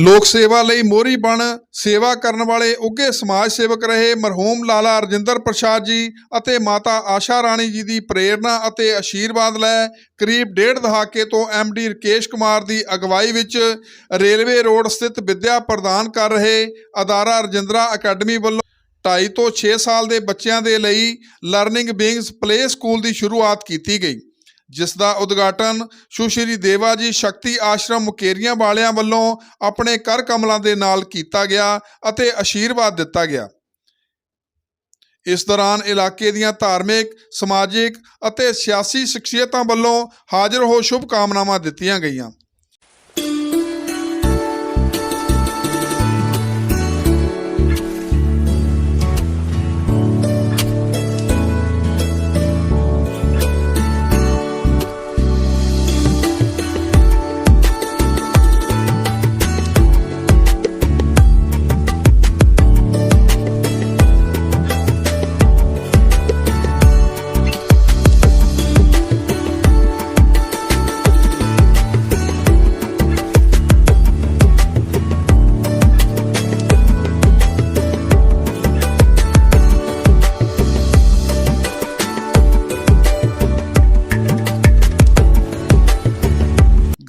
ਲੋਕ ਸੇਵਾ ਲਈ ਮੋਹਰੀ ਬਣ, ਸੇਵਾ ਕਰਨ ਵਾਲੇ ਉੱਘੇ ਸਮਾਜ ਸੇਵਕ ਰਹੇ ਮਰਹੂਮ ਲਾਲਾ ਰਜਿੰਦਰ ਪ੍ਰਸਾਦ ਜੀ ਅਤੇ ਮਾਤਾ ਆਸ਼ਾ ਰਾਣੀ ਜੀ ਦੀ ਪ੍ਰੇਰਣਾ ਅਤੇ ਆਸ਼ੀਰਵਾਦ ਲੈ ਕਰੀਬ ਡੇਢ ਦਹਾਕੇ ਤੋਂ ਡੀ ਰਕੇਸ਼ ਕੁਮਾਰ ਦੀ ਅਗਵਾਈ ਵਿੱਚ ਰੇਲਵੇ ਰੋਡ ਸਥਿਤ ਵਿੱਦਿਆ ਪ੍ਰਦਾਨ ਕਰ ਰਹੇ ਅਦਾਰਾ ਰਜਿੰਦਰਾ ਅਕੈਡਮੀ ਵੱਲੋਂ 2.5 ਤੋਂ 6 ਸਾਲ ਦੇ ਬੱਚਿਆਂ ਦੇ ਲਈ ਲਰਨਿੰਗ ਬੀਇੰਗਸ ਪਲੇ ਸਕੂਲ ਦੀ ਸ਼ੁਰੂਆਤ ਕੀਤੀ ਗਈ। ਜਿਸ ਦਾ ਉਦਘਾਟਨ ਸੁਸ਼੍ਰੀ ਦੇਵਾ ਜੀ ਸ਼ਕਤੀ ਆਸ਼ਰਮ ਮੁਕੇਰੀਆਂ ਵਾਲਿਆਂ ਵੱਲੋਂ ਆਪਣੇ ਕਰ ਕਮਲਾਂ ਦੇ ਨਾਲ ਕੀਤਾ ਗਿਆ ਅਤੇ ਆਸ਼ੀਰਵਾਦ ਦਿੱਤਾ ਗਿਆ। ਇਸ ਦੌਰਾਨ ਇਲਾਕੇ ਦੀਆਂ ਧਾਰਮਿਕ, ਸਮਾਜਿਕ ਅਤੇ ਸਿਆਸੀ ਸ਼ਖਸੀਅਤਾਂ ਵੱਲੋਂ ਹਾਜ਼ਰ ਹੋ ਸ਼ੁਭ ਕਾਮਨਾਵਾਂ ਦਿੱਤੀਆਂ ਗਈਆਂ।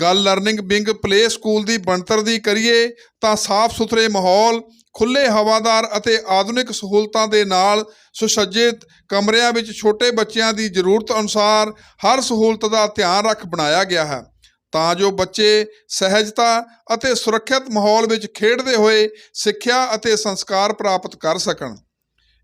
ਗੱਲ ਲਰਨਿੰਗ ਵਿੰਗ ਪਲੇ ਸਕੂਲ ਦੀ ਬਣਤਰ ਦੀ ਕਰੀਏ ਤਾਂ ਸਾਫ਼ ਸੁਥਰੇ ਮਾਹੌਲ ਖੁੱਲੇ ਹਵਾਦਾਰ ਅਤੇ ਆਧੁਨਿਕ ਸਹੂਲਤਾਂ ਦੇ ਨਾਲ ਸੁਸੱਜਿਤ ਕਮਰਿਆਂ ਵਿੱਚ ਛੋਟੇ ਬੱਚਿਆਂ ਦੀ ਜ਼ਰੂਰਤ ਅਨੁਸਾਰ ਹਰ ਸਹੂਲਤ ਦਾ ਧਿਆਨ ਰੱਖ ਬਣਾਇਆ ਗਿਆ ਹੈ। ਤਾਂ ਜੋ ਬੱਚੇ ਸਹਿਜਤਾ ਅਤੇ ਸੁਰੱਖਿਅਤ ਮਾਹੌਲ ਵਿੱਚ ਖੇਡਦੇ ਹੋਏ ਸਿੱਖਿਆ ਅਤੇ ਸੰਸਕਾਰ ਪ੍ਰਾਪਤ ਕਰ ਸਕਣ।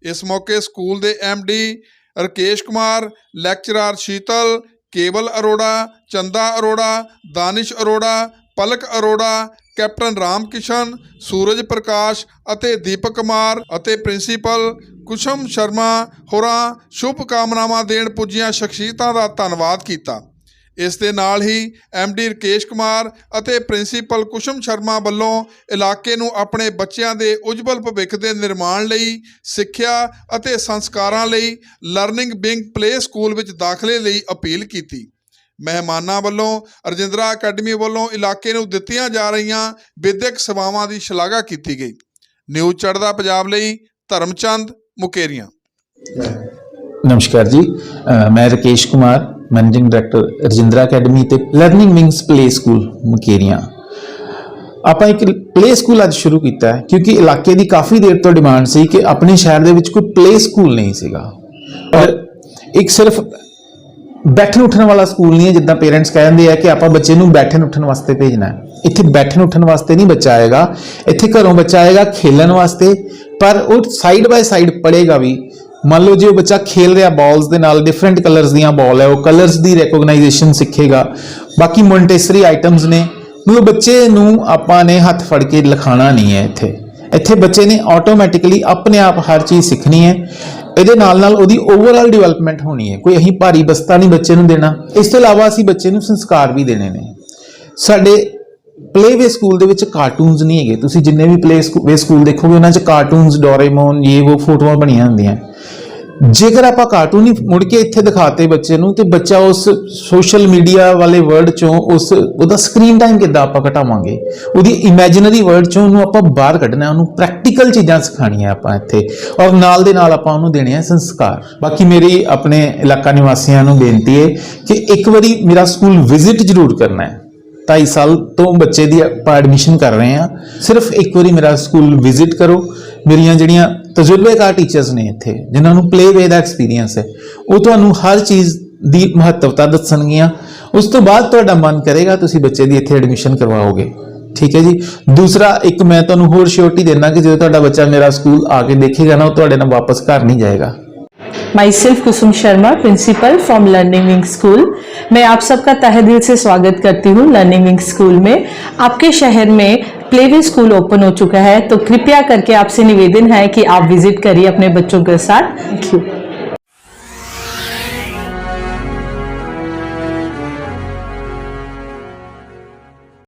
ਇਸ ਮੌਕੇ ਸਕੂਲ ਦੇ D Rakesh Kumar, lecturer Sheetal Kewal Arora, Chanda Arora, Danish Arora, Palak Arora, captain Ram Kishan, Suraj Prakash ਅਤੇ ਦੀਪਕ ਕੁਮਾਰ ਅਤੇ ਪ੍ਰਿੰਸੀਪਲ ਕੁਸ਼ਮ ਸ਼ਰਮਾ ਹੋਰਾਂ ਸ਼ੁਭ ਕਾਮਨਾਵਾਂ ਦੇਣ ਪੁੱਜੀਆਂ ਸ਼ਖਸੀਅਤਾਂ ਦਾ ਧੰਨਵਾਦ ਕੀਤਾ। ਇਸ ਦੇ ਨਾਲ ਹੀ ਡੀ ਰਕੇਸ਼ ਕੁਮਾਰ ਅਤੇ ਪ੍ਰਿੰਸੀਪਲ ਕੁਸ਼ਮ ਸ਼ਰਮਾ ਵੱਲੋਂ ਇਲਾਕੇ ਨੂੰ ਆਪਣੇ ਬੱਚਿਆਂ ਦੇ ਉਜਵਲ ਭਵਿੱਖ ਦੇ ਨਿਰਮਾਣ ਲਈ, ਸਿੱਖਿਆ ਅਤੇ ਸੰਸਕਾਰਾਂ ਲਈ ਲਰਨਿੰਗ ਬਿੰਗ ਪਲੇ ਸਕੂਲ ਵਿੱਚ ਦਾਖਲੇ ਲਈ ਅਪੀਲ ਕੀਤੀ। ਮਹਿਮਾਨਾਂ ਵੱਲੋਂ, ਰਜਿੰਦਰਾ ਅਕੈਡਮੀ ਵੱਲੋਂ ਇਲਾਕੇ ਨੂੰ ਦਿੱਤੀਆਂ ਜਾ ਰਹੀਆਂ ਵਿਦਿਅਕ ਸੇਵਾਵਾਂ ਦੀ ਸ਼ਲਾਘਾ ਕੀਤੀ ਗਈ। ਨਿਊਜ਼ ਚੜ੍ਹਦਾ ਪੰਜਾਬ ਲਈ ਧਰਮਚੰਦ ਮੁਕੇਰੀਆਂ। ਨਮਸਕਾਰ ਜੀ। ਮੈਂ Rakesh Kumar, managing director Rajindra academy ਤੇ learning wings play school Mukerian. ਆਪਾਂ ਇੱਕ ਪਲੇ ਸਕੂਲ ਅੱਜ ਸ਼ੁਰੂ ਕੀਤਾ ਹੈ, ਕਿਉਂਕਿ ਇਲਾਕੇ ਦੀ ਕਾਫੀ ਦੇਰ ਤੋਂ ਡਿਮਾਂਡ ਸੀ ਕਿ ਆਪਣੇ ਸ਼ਹਿਰ ਦੇ ਵਿੱਚ ਕੋਈ ਪਲੇ ਸਕੂਲ ਨਹੀਂ ਸੀਗਾ। ਔਰ ਇੱਕ ਸਿਰਫ ਬੈਠਣ ਉੱਠਣ ਵਾਲਾ ਸਕੂਲ ਨਹੀਂ ਹੈ, ਜਿੱਦਾਂ ਪੇਰੈਂਟਸ ਕਹਿੰਦੇ ਆ ਕਿ ਆਪਾਂ ਬੱਚੇ ਨੂੰ ਬੈਠਣ ਉੱਠਣ ਵਾਸਤੇ ਭੇਜਣਾ ਹੈ। ਇੱਥੇ ਬੈਠਣ ਉੱਠਣ ਵਾਸਤੇ ਨਹੀਂ ਬੱਚਾ ਆਏਗਾ, ਇੱਥੇ ਘਰੋਂ ਬੱਚਾ ਆਏਗਾ ਖੇਲਣ ਵਾਸਤੇ, ਪਰ ਉਹ ਸਾਈਡ ਬਾਈ ਸਾਈਡ ਪੜੇਗਾ ਵੀ। ਮੰਨ ਲਓ ਜੇ ਉਹ ਬੱਚਾ ਖੇਲ ਰਿਹਾ ਬਾਲਸ ਦੇ ਨਾਲ ਡਿਫਰੈਂਟ ਕਲਰਸ ਦੀਆਂ ਬਾਲ ਹੈ, ਉਹ ਕਲਰਸ ਦੀ ਰੈਕੋਗਨਾਈਜੇਸ਼ਨ ਸਿੱਖੇਗਾ। ਬਾਕੀ ਮੌਂਟੇਸਰੀ ਆਈਟਮਸ ਨੇ ਮਤਲਬ ਬੱਚੇ ਨੂੰ ਆਪਾਂ ਨੇ ਹੱਥ ਫੜ ਕੇ ਲਿਖਾਣਾ ਨਹੀਂ ਹੈ ਇੱਥੇ। ਇੱਥੇ ਬੱਚੇ ਨੇ ਆਟੋਮੈਟਿਕਲੀ ਆਪਣੇ ਆਪ ਹਰ ਚੀਜ਼ ਸਿੱਖਣੀ ਹੈ। ਇਹਦੇ ਨਾਲ ਨਾਲ ਉਹਦੀ ਓਵਰਆਲ ਡਿਵੈਲਪਮੈਂਟ ਹੋਣੀ ਹੈ। ਕੋਈ ਅਸੀਂ ਭਾਰੀ ਬਸਤਾ ਨਹੀਂ ਬੱਚੇ ਨੂੰ ਦੇਣਾ। ਇਸ ਤੋਂ ਇਲਾਵਾ ਅਸੀਂ ਬੱਚੇ ਨੂੰ ਸੰਸਕਾਰ ਵੀ ਦੇਣੇ ਨੇ। ਸਾਡੇ ਪਲੇਵੇ ਸਕੂਲ ਦੇ ਵਿੱਚ ਕਾਰਟੂਨਸ ਨਹੀਂ ਹੈਗੇ। ਤੁਸੀਂ ਜਿੰਨੇ ਵੀ ਪਲੇ ਵੇ ਸਕੂਲ ਦੇਖੋਗੇ, ਉਹਨਾਂ 'ਚ ਕਾਰਟੂਨਸ ਡੋਰੇਮੋਨ ਇਹ ਉਹ ਫੋਟੋਆਂ ਬਣੀਆਂ ਹੁੰਦੀਆਂ। ਜੇਕਰ ਆਪਾਂ ਕਾਰਟੂਨ ਹੀ ਮੁੜ ਕੇ ਇੱਥੇ ਦਿਖਾਤੇ ਬੱਚੇ ਨੂੰ, ਤੇ ਬੱਚਾ ਉਸ ਸੋਸ਼ਲ ਮੀਡੀਆ ਵਾਲੇ ਵਰਲਡ ਚੋਂ ਉਸ, ਉਹਦਾ ਸਕਰੀਨ ਟਾਈਮ ਕਿੱਦਾਂ ਆਪਾਂ ਘਟਾਵਾਂਗੇ? ਉਹਦੀ ਇਮੇਜਿਨਰੀ ਵਰਲਡ ਚੋਂ ਉਹਨੂੰ ਆਪਾਂ ਬਾਹਰ ਕੱਢਣਾ ਉਹਨੂੰ ਪ੍ਰੈਕਟੀਕਲ ਚੀਜ਼ਾਂ ਸਿਖਾਣੀਆਂ ਆਪਾਂ ਇੱਥੇ। ਔਰ ਨਾਲ ਦੇ ਨਾਲ ਆਪਾਂ ਉਹਨੂੰ ਦੇਣੇ ਆ ਸੰਸਕਾਰ। ਬਾਕੀ ਮੇਰੀ ਆਪਣੇ ਇਲਾਕਾ ਨਿਵਾਸੀਆਂ ਨੂੰ ਬੇਨਤੀ ਹੈ ਕਿ ਇੱਕ ਵਾਰੀ ਮੇਰਾ ਸਕੂਲ ਵਿਜ਼ਿਟ ਜ਼ਰੂਰ ਕਰਨਾ ਹੈ। 2.5 ਸਾਲ ਤੋਂ ਬੱਚੇ ਦੀ ਆਪਾਂ ਐਡਮਿਸ਼ਨ ਕਰ ਰਹੇ ਹਾਂ। ਸਿਰਫ ਇੱਕ ਵਾਰੀ ਮੇਰਾ ਸਕੂਲ ਵਿਜ਼ਿਟ ਕਰੋ। ਮੇਰੀਆਂ ਜਿਹੜੀਆਂ ਤਜਰਬੇਕਾਰ ਟੀਚਰਸ ਨੇ ਇੱਥੇ ਜਿਨ੍ਹਾਂ ਨੂੰ ਪਲੇ ਵੇ ਦਾ ਐਕਸਪੀਰੀਅੰਸ ਹੈ ਉਹ ਤੁਹਾਨੂੰ ਹਰ ਚੀਜ਼ ਦੀ ਮਹੱਤਵਤਾ ਦੱਸਣਗੀਆਂ ਉਸ ਤੋਂ ਬਾਅਦ ਤੁਹਾਡਾ ਮਨ ਕਰੇਗਾ ਤੁਸੀਂ ਬੱਚੇ ਦੀ ਇੱਥੇ ਐਡਮਿਸ਼ਨ ਕਰਵਾਓਗੇ ਠੀਕ ਹੈ ਜੀ ਦੂਸਰਾ ਇੱਕ ਮੈਂ ਤੁਹਾਨੂੰ ਹੋਰ ਸ਼ੋਰਟੀ ਦੇਣਾ ਕਿ ਜਦੋਂ ਤੁਹਾਡਾ ਬੱਚਾ ਮੇਰਾ ਸਕੂਲ ਆ ਕੇ ਦੇਖੇਗਾ ਨਾ ਉਹ ਤੁਹਾਡੇ ਨਾਲ ਵਾਪਸ ਘਰ ਨਹੀਂ ਜਾਏਗਾ my Kusum Sharma principal from learning wing school मैं आप सबका तहे दिल से स्वागत करती हूँ लर्निंग विंग स्कूल में आपके शहर में प्लेवे स्कूल ओपन हो चुका है तो कृपया करके आपसे निवेदन है कि आप विजिट करिए अपने बच्चों के साथ थैंक यू